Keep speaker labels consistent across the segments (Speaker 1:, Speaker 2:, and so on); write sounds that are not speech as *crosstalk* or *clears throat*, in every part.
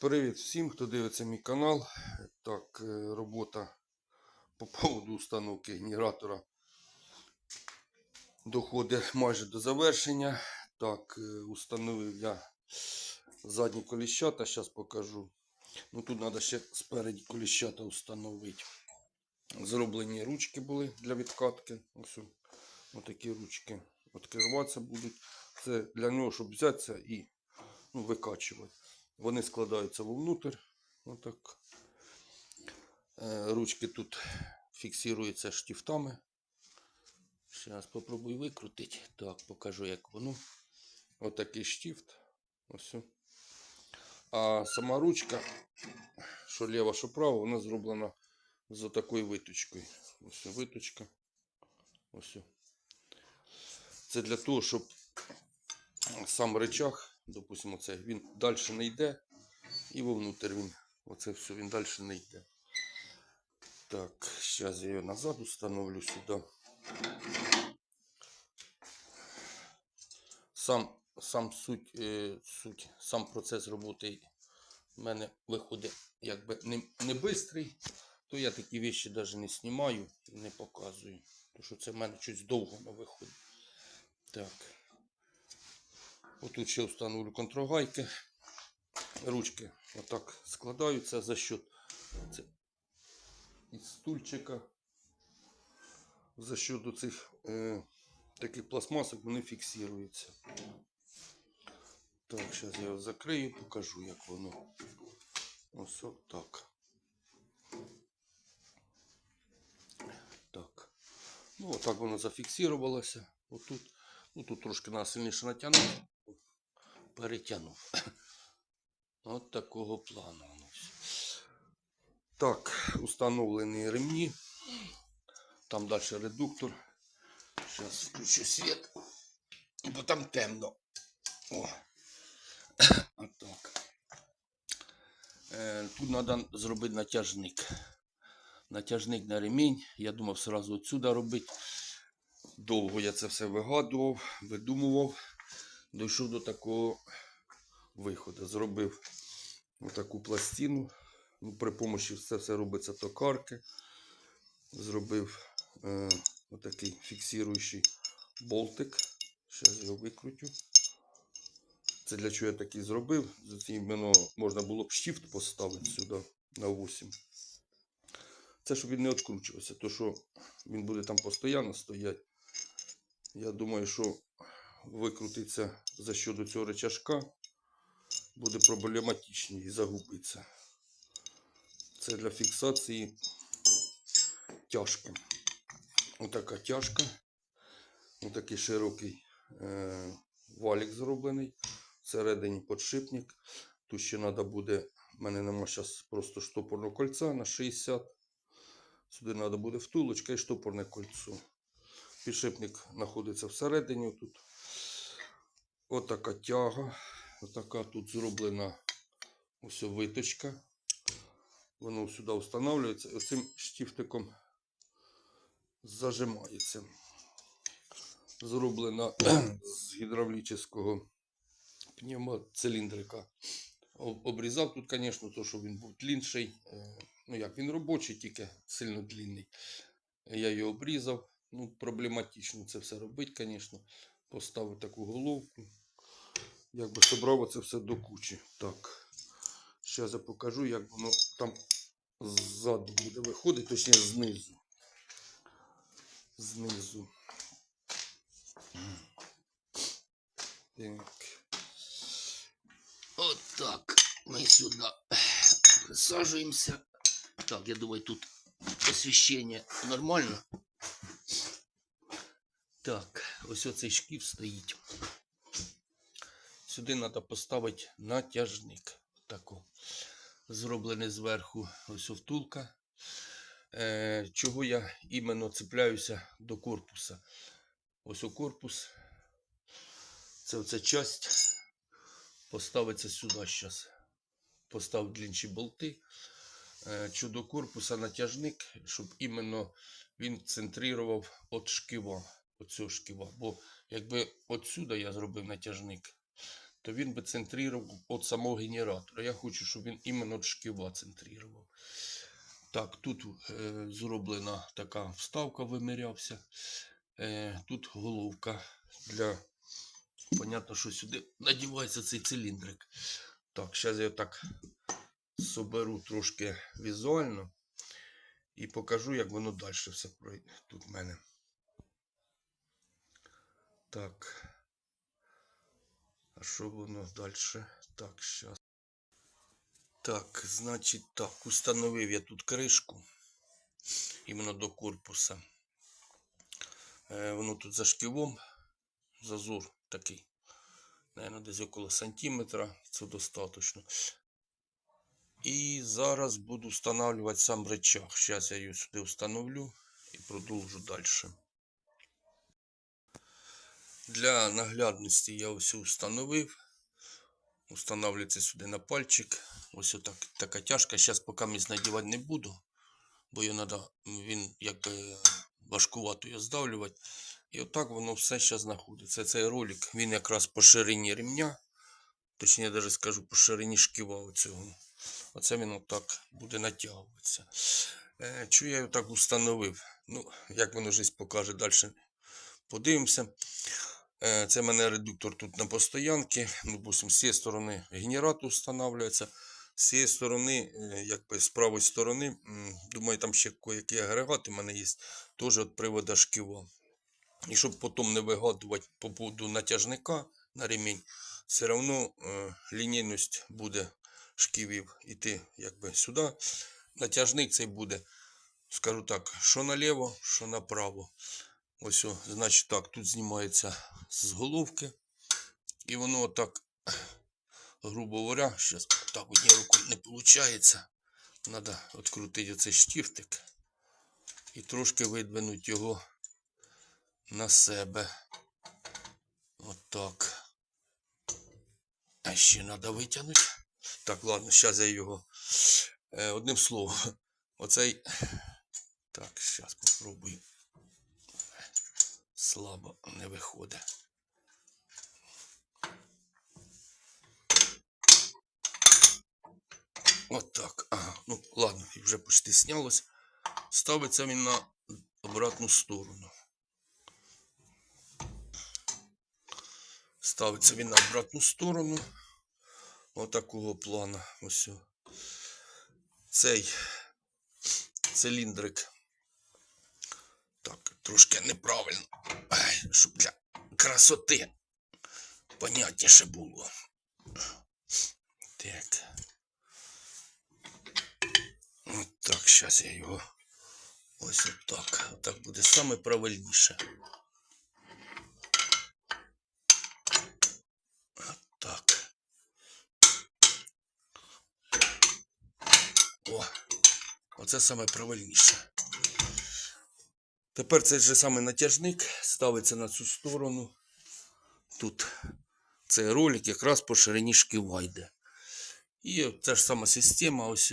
Speaker 1: Привіт всім, хто дивиться мій канал. Так, е, робота по поводу установки генератора доходить майже до завершення. Так, е, установив я задні коліщата, зараз покажу. Ну тут треба ще спереді коліщата установити. Зроблені ручки були для відкатки. Ось о, отакі ручки відкриватися будуть. Це для нього, щоб взятися і ну, викачувати. Вони складаються вовнутрь. Отак. Е, Ручки тут фіксуються штифтами. Зараз спробую викрутити. Так, покажу, як воно. Отакий штифт. Ось. А сама ручка, що ліва, що права, вона зроблена з такою виточкою. Ось виточка. Ось. Це для того, щоб сам речах, допустимо, це він далі не йде, і вовнутрь він, оце все, він далі не йде. Так, зараз я його назад установлю сюди. Сам, сам суть, е, суть, сам процес роботи в мене виходить якби не, не бистрий, то я такі вещі навіть не знімаю і не показую. Тому що це в мене щось довго не виходить. Так. Отут ще встановлю контрогайки. Ручки отак складаються за счет із стульчика. За счет цих е, таких пластмасок вони фіксуються. Так, зараз я його закрию, покажу, як воно. Ось так. Так. Ну, отак воно зафіксувалося. Отут. Ну, тут трошки нас сильніше натягнув перетягнув. *coughs* От такого плану. Так, установлені ремні. Там далі редуктор. Зараз включу світ. Бо там темно. О. *coughs* Отак. Е, Тут треба зробити натяжник. Натяжник на ремінь. Я думав сразу отсюда робити. Довго я це все вигадував, видумував дійшов до такого виходу. Зробив таку пластину. Ну, при помощі це все робиться токарки. Зробив е, отакий фіксуючий болтик. Зараз його викрутю. Це для чого я такий зробив. Іменно можна було б штифт поставити сюди на 8. Це щоб він не відкручувався, то що він буде там постійно стояти. Я думаю, що викрутиться за щодо цього речашка, буде проблематичніше і загубиться. Це для фіксації тяжки. Отака тяжка. Отакий широкий е, валік зроблений. Всередині подшипник. Тут ще треба буде, в мене нема зараз просто штопорного кольця на 60. Сюди треба буде втулочка і штопорне кольцо. Підшипник знаходиться всередині тут. Отака тяга. Отака тут зроблена ось виточка. Воно сюди встановлюється і оцим штифтиком зажимається. Зроблена з гідравлічного пневмоциліндрика. Об- Обрізав тут, звісно, то, що він був длінший. Е, Ну як, він робочий, тільки сильно длинний. Я його обрізав. Ну, проблематично це все робити, звісно. Поставив таку головку. Якби собрав це все до кучі. Так. Зараз я покажу, як воно там ззаду буде виходити, точніше знизу. Знизу. Так. От так. Ми сюди присаджуємося. Так, я думаю, тут освіщення нормально. Так, ось оцей шкіф стоїть. Сюди треба поставити натяжник. Таку. Зроблений зверху ось втулка. Е, чого я іменно цепляюся до корпуса. Ось у корпус. Це оця часть. Поставиться сюди зараз. Постав длінші болти. Е, що до корпуса натяжник, щоб іменно він центрував від шківа. Оцього шківа. Бо якби отсюди я зробив натяжник, то він би центрував від самого генератора. Я хочу, щоб він іменно шківа центрував. Так, тут е, зроблена така вставка, вимірявся. Е, тут головка для. Понятно, що сюди надівається цей циліндрик. Так, зараз я так соберу трошки візуально і покажу, як воно далі все пройде тут в мене. Так. А що воно далі? Так, зараз. Так, значить так, установив я тут кришку іменно до корпуса. Е, воно тут за шківом, зазор такий. Наверное, десь около сантиметра, це достатньо. І зараз буду встановлювати сам рычаг. Зараз я його сюди встановлю і продовжу далі. Для наглядності я ось встановив. Устанавливается сюди на пальчик. Ось отак, така тяжка. Зараз поки місь надівати не буду, бо його надо, він якби важкувато його здавлювати. І отак воно все зараз знаходиться. Цей ролик, він якраз по ширині ремня, точніше, я навіть скажу по ширині шківа оцього. Оце він отак буде натягуватися. Е, чого я його так установив? Ну, як воно життя покаже далі. Подивимося. Е, Це в мене редуктор тут на постоянці. Допустим, з цієї сторони генератор встановлюється. З цієї сторони, е, якби з правої сторони, думаю, там ще які агрегати в мене є, теж від привода шківа. І щоб потім не вигадувати по поводу натяжника на ремінь, все одно е, лінійність буде шківів іти якби сюди. Натяжник цей буде, скажу так, що наліво, що направо. Ось, значить так, тут знімається з головки. І воно так, грубо говоря, зараз так однією рукою не виходить. Треба відкрутити оцей штифтик і трошки видвинути його на себе. Отак. А ще треба витягнути. Так, ладно, зараз я його. Е, одним словом, оцей. Так, зараз попробую слабо не виходить. От так. Ага. Ну, ладно, і вже почти снялось. Ставиться він на обратну сторону. Ставиться він на обратну сторону. Отакого плана. Ось. Цей циліндрик так, трошки неправильно. Ай, щоб для красоти понятніше було. Так. От так, зараз я його. Ось отак. Отак буде саме правильніше. Отак. О, оце саме правильніше. Тепер цей же самий натяжник ставиться на цю сторону. Тут цей ролик якраз по ширині шківа йде. І ця ж сама система ось.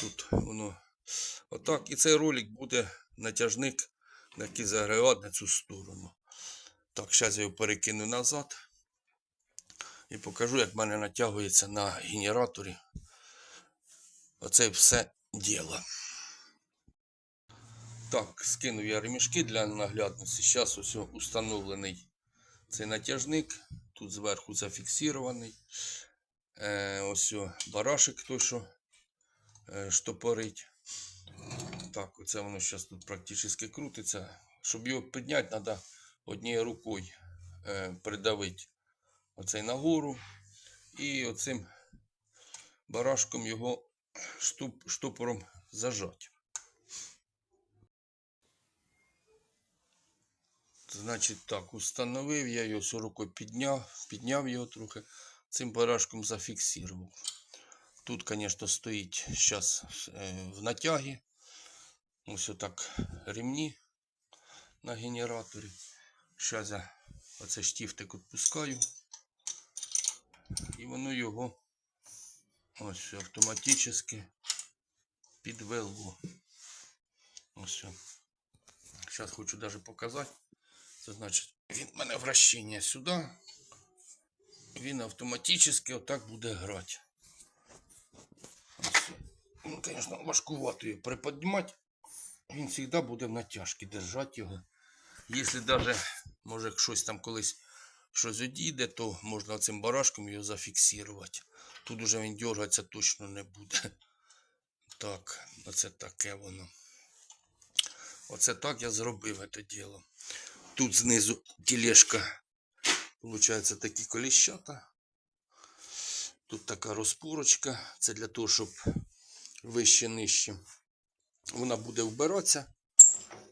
Speaker 1: Тут воно отак. І цей ролик буде натяжник на який загрегат на цю сторону. Так, зараз я його перекину назад. І покажу, як в мене натягується на генераторі. Оце все діло. Так, скинув я ремішки для наглядності. Зараз ось установлений цей натяжник. Тут зверху зафіксований. Е, ось о, барашек той, що е, штопорить. Так, оце воно зараз тут практично крутиться. Щоб його підняти, треба однією рукою е, придавити оцей нагору. І оцим барашком його штуп, штопором зажати. Значить так, установив я його рукою підняв, підняв його трохи, цим барашком зафіксував. Тут, звісно, стоїть зараз в натягі. Ось отак ремні на генераторі. Зараз я оцей штифтик відпускаю. І воно його ось автоматично підвело. Ось. Зараз хочу навіть показати. Це значить, він в мене вращення сюди. він автоматично отак буде грати. Ну, звісно, важкувато його приподнімати. Він завжди буде в натяжці держати його. Якщо навіть, може, щось там колись щось одійде, то можна цим барашком його зафіксувати. Тут уже він дергатися точно не буде. Так, оце таке воно. Оце так я зробив це діло. Тут знизу тілешка, виходить, такі коліщата. Тут така розпорочка. Це для того, щоб вище нижче. Вона буде вбиратися.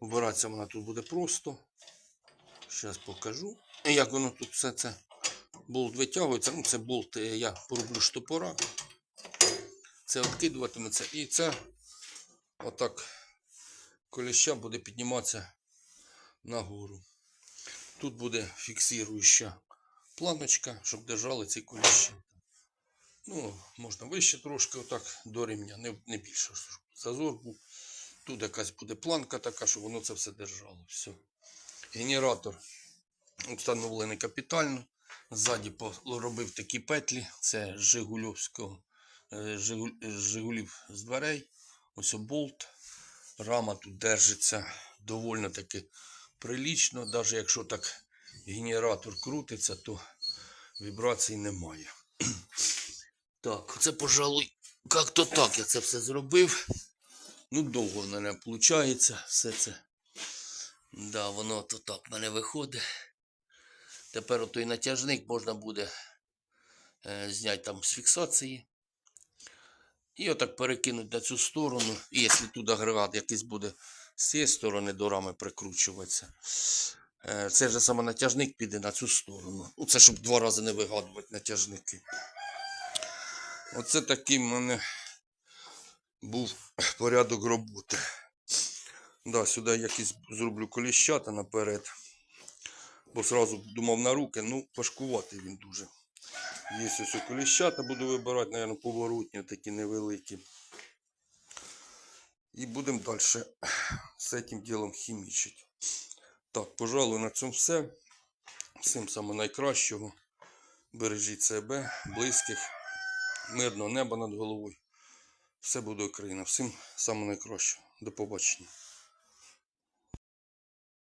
Speaker 1: Вбиратися вона тут буде просто. Зараз покажу. Як воно тут все це болт витягується. Ну, це болт е, я пороблю штопора. Це відкидуватиметься. І це отак коліща буде підніматися нагору. Тут буде фіксуюча планочка, щоб держали ці коліща. Ну, можна вище трошки, отак до ремня, не, не більше. Зазор був. Тут якась буде планка така, щоб воно це все держало. Все. Генератор встановлений капітально. Ззаді поробив такі петлі. Це Жигульовського. е, Жигуль- з Жигулів з дверей. Ось болт. Рама тут держиться доволі таки прилічно. Навіть якщо так генератор крутиться, то вібрацій немає. *clears throat* Так, це, пожалуй, як-то так я це все зробив. Ну, довго в мене виходить все це. Да, воно то так в мене виходить. Тепер отой натяжник можна буде е, зняти там з фіксації. І отак перекинути на цю сторону. І якщо тут агрегат якийсь буде з цієї сторони до рами прикручуватися. Е, Це ж саме натяжник піде на цю сторону. Ну, це щоб два рази не вигадувати натяжники. Оце такий в мене був порядок роботи. Да, сюди якісь зроблю коліщата наперед. Бо сразу думав на руки, ну важкуватий він дуже. Є ось коліщата, буду вибирати, мабуть, поворотні, такі невеликі. І будемо далі з цим ділом хімічити. Так, пожалуй, на цьому все. Всім самого найкращого. Бережіть себе, близьких, мирного неба над головою. Все буде Україна. Всім самого найкращого. До побачення.